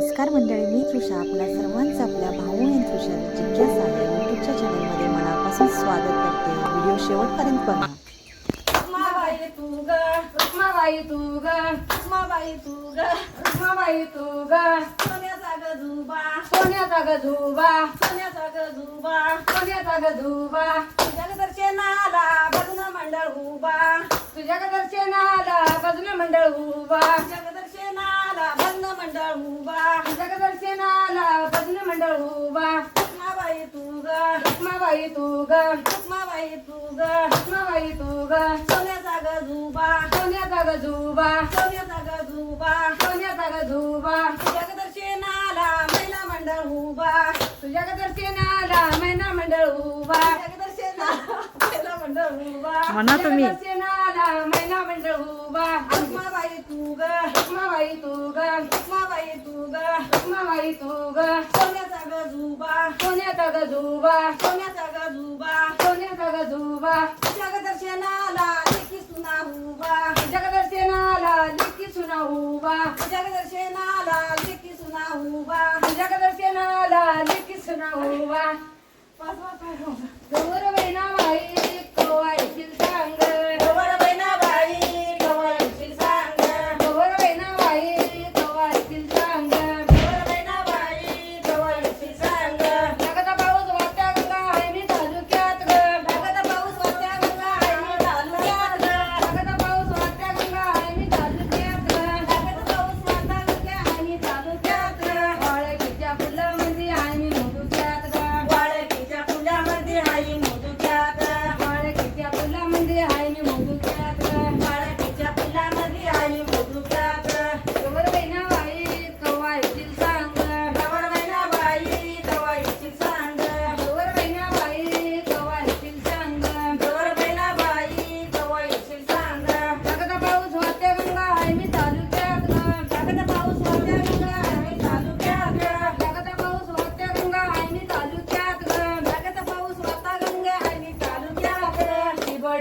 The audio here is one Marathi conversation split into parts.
नमस्कार मंडळी मी तृषा. आपल्या सर्वांचं आपल्या भाऊ आणि तृषा जिज्ञासा या युट्यूबच्या चॅनलमध्ये मनापासून स्वागत करते. व्हिडिओ शेवटपर्यंत बघा. रुक्माबाई तू ग रुक्माबाई तू ग रुक्माबाई तू ग रुक्माबाई तू ग. सोन्याचा गजूबा. सोन्याचा गजूबा सोन्याचा गजूबा सोन्याचा गजूबा. तुझ्या दर्शनाला भजन मंडळ उभा. तुझ्या दर्शनाला भजन मंडळ उभा. तुझ्या दर्शनाला भजन मंडळ उभा. तुझ्या दर्शनाला भजन मंडळ उभा. रुक्माबाई तू ग. रुक्माबाई तू ग. रुक्माबाई तू ग. रुक्माबाई तू ग. सोन्याचा गजूबा. सोन्याचा गजूबा. सोन्याचा गजूबा. सोन्याचा गजूबा. मंडळ उभा. तुझ्या दर्शनाला महिला मंडळ उभा. तुझ्या दर्शनाला महिला मंडळ उभा. म्हणा तुम्ही. तुझ्या दर्शनाला महिला मंडळ उभा. रुक्माबाई तू ग. रुक्माबाई तू ग. रुक्माबाई तू ग. रुक्माबाई तू ग. सोन्याचा गजूबा सोन्याचा गजूबा सोन्याचा गजूबा सोन्याचा गजूबा जगदर्शनाला लिखी सुना उभा. जगदर्शनाला लिखी सुना उभा. जगदर्शनाला लिखी सुना उभा. जगदर्शनाला लिखी सुना उभा गौर बहिणाबाई कवायतील सांग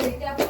રીતે આપણે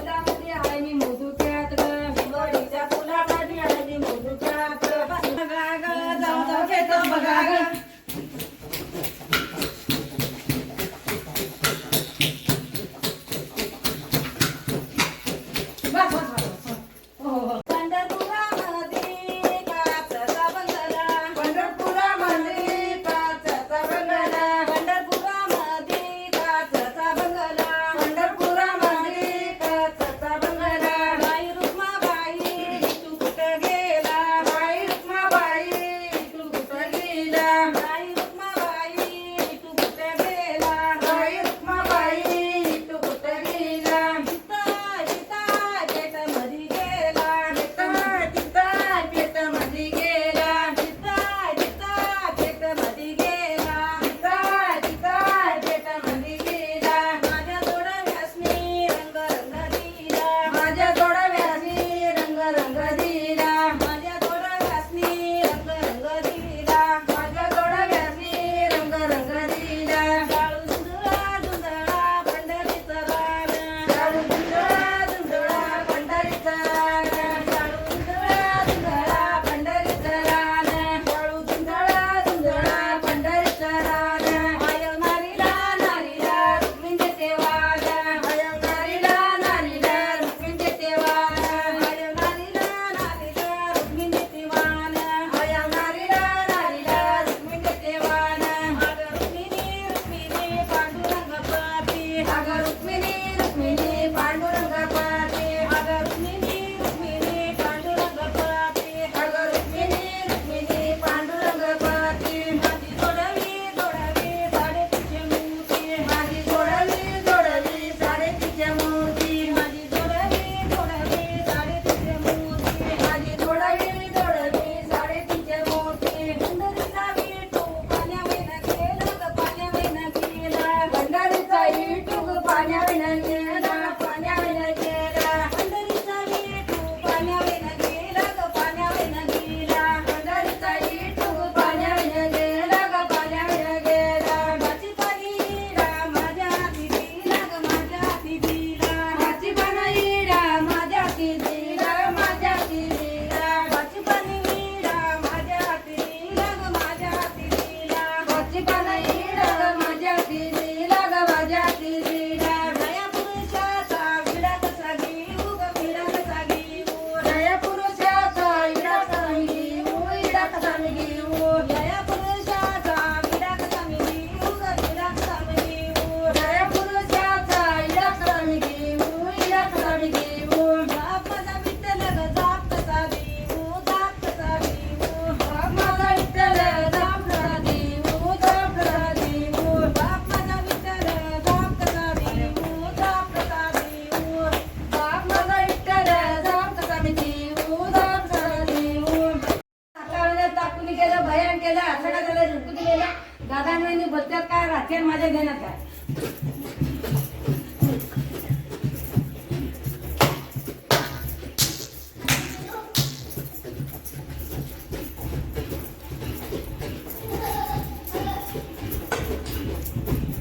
बोलतात काय राहते माझ्या घेण्यात काय?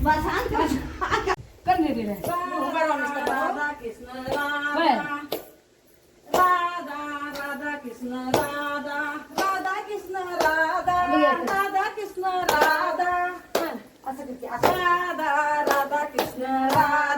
बस आण का? कर नाही दिलं. राधा कृष्ण राधा राधा राधा कृष्ण राधा राधा कृष्ण राधा राधा कृष्ण राधा असं राधा राधा कृष्ण राधा.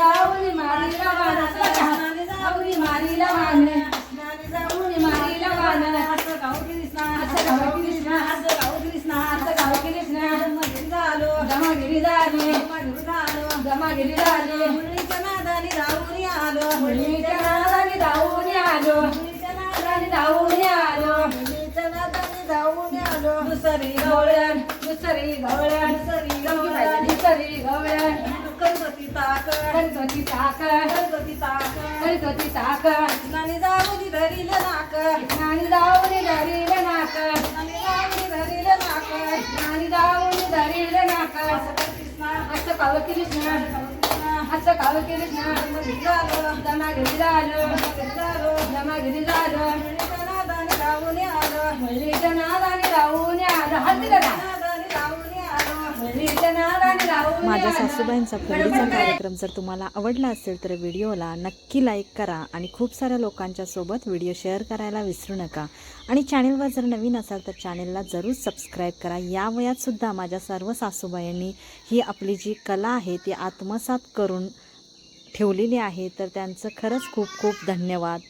गाव कृष्णा जमागिरी झालो मुलीच्या नादाने धावून आलो. मुलीच्या नादाने धावून आलो. धावून आलो धावून आलो. दुसरी गवळण दुसरी गवळण दुसरी गवळण दुसरी गवळण गणपती ताक गणपती ताक गणपती ताक गणपती ताक कृष्णाने जाऊन धरील नाक कृष्णाने जाऊन धरील नाक कृष्णाने जाऊन धरील नाक कृष्णाने जाऊन धरील नाक असं कृष्ण जमागिरी झालं जमागिरी झालं मुलीच्या नादाने राहून आलं हल्ली का आलं. नादाने राहून माझ्या. सासूबाईंचा फुगडीचा कार्यक्रम जर तुम्हाला आवडला असेल तर व्हिडिओला नक्की लाईक करा आणि खूप साऱ्या लोकांच्या सोबत व्हिडिओ शेअर करायला विसरू नका. आणि चॅनेलवर जर नवीन असाल तर चॅनेलला जरूर सबस्क्राईब करा. या वयात सुद्धा माझ्या सर्व सासूबाईंनी ही आपली जी कला आहे ती आत्मसात करून ठेवलेली आहे. तर त्यांचं खरंच खूप खूप धन्यवाद.